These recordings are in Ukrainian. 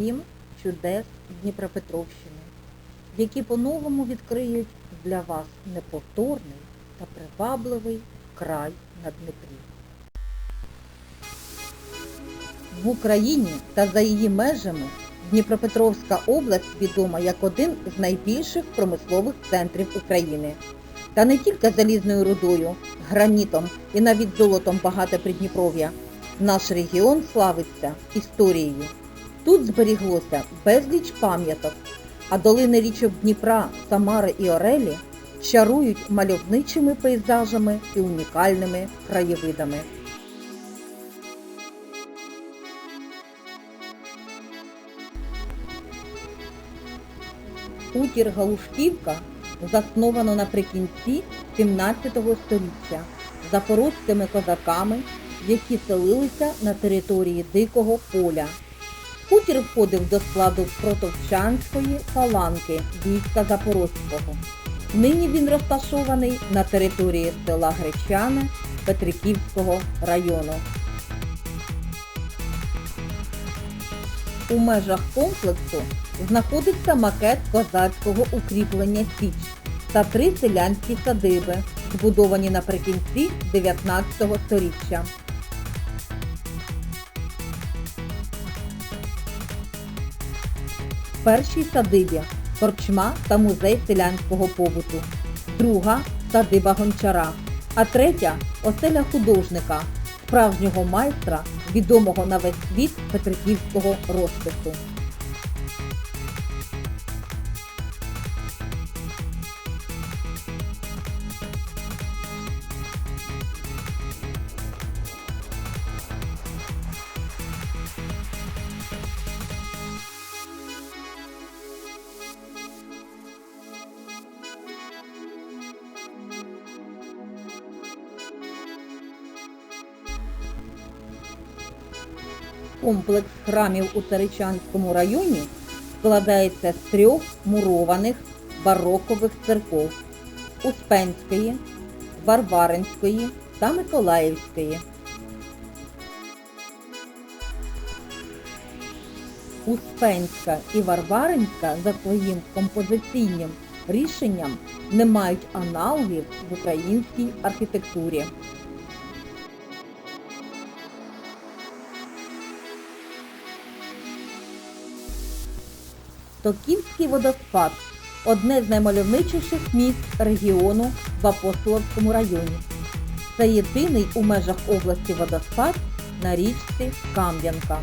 сім чудес Дніпропетровщини, які по-новому відкриють для вас неповторний та привабливий край на Дніпрі. В Україні та за її межами Дніпропетровська область відома як один з найбільших промислових центрів України. Та не тільки залізною рудою, гранітом і навіть золотом багате Придніпров'я. Наш регіон славиться історією. Тут зберіглося безліч пам'яток, а долини річок Дніпра, Самари і Орелі чарують мальовничими пейзажами і унікальними краєвидами. Хутір Галушківка засновано наприкінці 17 століття запорозькими козаками, які селилися на території Дикого поля. Хутір входив до складу Протовчанської фаланки війська Запорозького. Нині він розташований на території села Гречане Петриківського району. У межах комплексу знаходиться макет козацького укріплення Січ та три селянські садиби, збудовані наприкінці 19 століття. Першій садибі корчма та музей селянського побуту, друга садиба гончара, а третя оселя художника, справжнього майстра, відомого на весь світ петриківського розпису. Комплекс храмів у Царичанському районі складається з трьох мурованих барокових церков Успенської, Варваринської та Миколаївської. Успенська і Варваринська за своїм композиційним рішенням не мають аналогів в українській архітектурі. Токівський водоспад одне з наймальовничіших міст регіону в Апостоловському районі. Це єдиний у межах області водоспад на річці Кам'янка.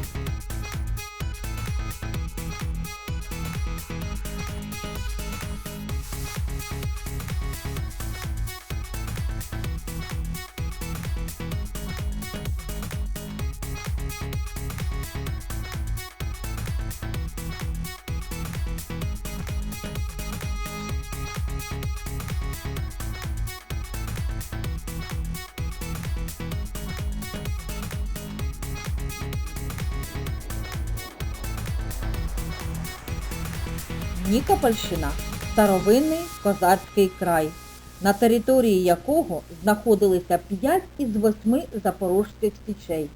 Нікопольщина старовинний козацький край, на території якого знаходилися 5 із 8 запорожських січей.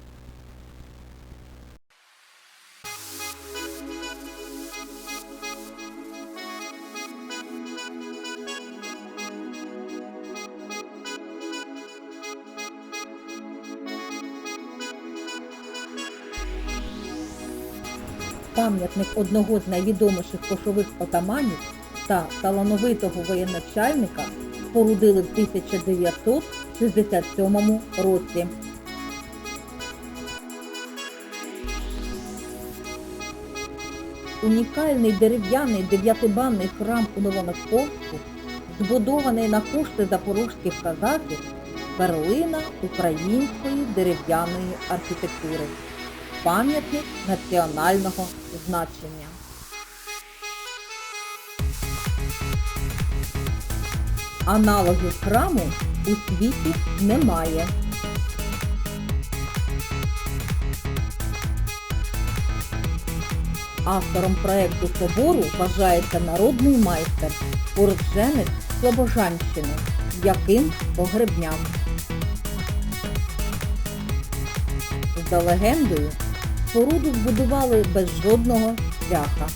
Пам'ятник одного з найвідоміших кошових отаманів та талановитого воєначальника спорудили в 1967 році. Унікальний дерев'яний дев'ятибанний храм у Новомосковську, збудований на кошти запорожських казаків, перлина української дерев'яної архітектури пам'ятник національного значення. Аналогів храму у світі немає. Автором проекту собору вважається народний майстер, уродженець Слобожанщини, Яким Погребняк. За легендою, споруду збудували без жодного цвяха.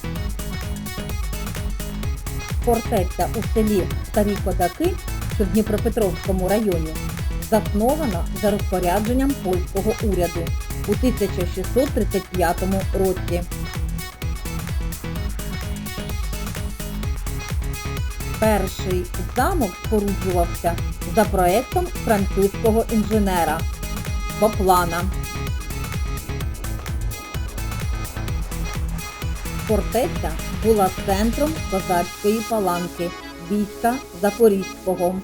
Фортеця у селі Старі Кодаки, що в Дніпропетровському районі, заснована за розпорядженням польського уряду у 1635 році. Перший замок споруджувався за проектом французького інженера Боплана. Фортеця була центром козацької паланки війська Запорізького.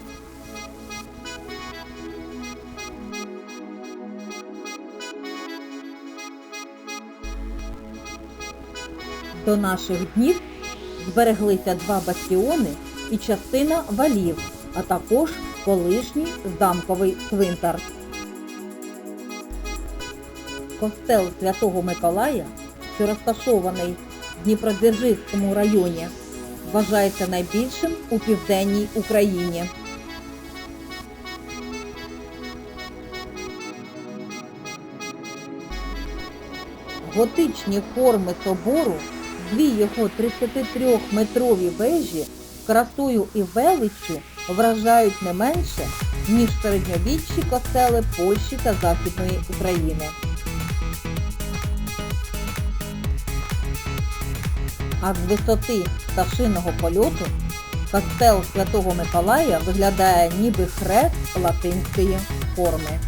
До наших днів збереглися два бастіони і частина валів, а також колишній замковий цвинтар. Костел Святого Миколая, що розташований Дніпродзержинському районі, вважається найбільшим у південній Україні. Готичні форми собору, дві його 33-метрові вежі красою і величчю вражають не менше, ніж середньовічні костели Польщі та Західної України. А з висоти пташиного польоту костел Святого Миколая виглядає ніби хрест латинської форми.